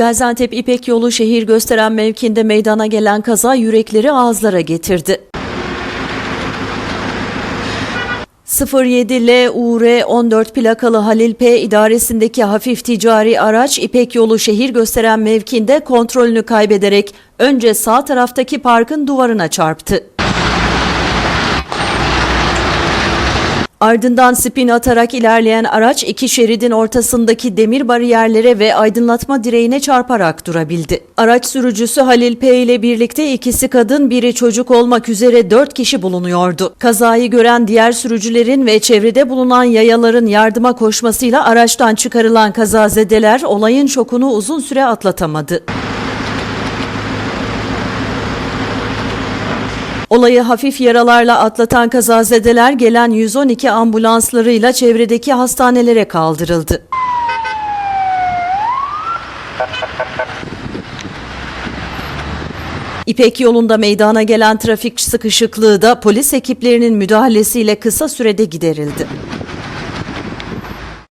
Gaziantep İpek Yolu şehir gösteren mevkinde meydana gelen kaza yürekleri ağızlara getirdi. 07 LUR 14 plakalı Halil P idaresindeki hafif ticari araç İpek Yolu şehir gösteren mevkinde kontrolünü kaybederek önce sağ taraftaki parkın duvarına çarptı. Ardından spin atarak ilerleyen araç iki şeridin ortasındaki demir bariyerlere ve aydınlatma direğine çarparak durabildi. Araç sürücüsü Halil P ile birlikte ikisi kadın biri çocuk olmak üzere dört kişi bulunuyordu. Kazayı gören diğer sürücülerin ve çevrede bulunan yayaların yardıma koşmasıyla araçtan çıkarılan kazazedeler olayın şokunu uzun süre atlatamadı. Olayı hafif yaralarla atlatan kazazedeler gelen 112 ambulanslarıyla çevredeki hastanelere kaldırıldı. İpek yolunda meydana gelen trafik sıkışıklığı da polis ekiplerinin müdahalesiyle kısa sürede giderildi.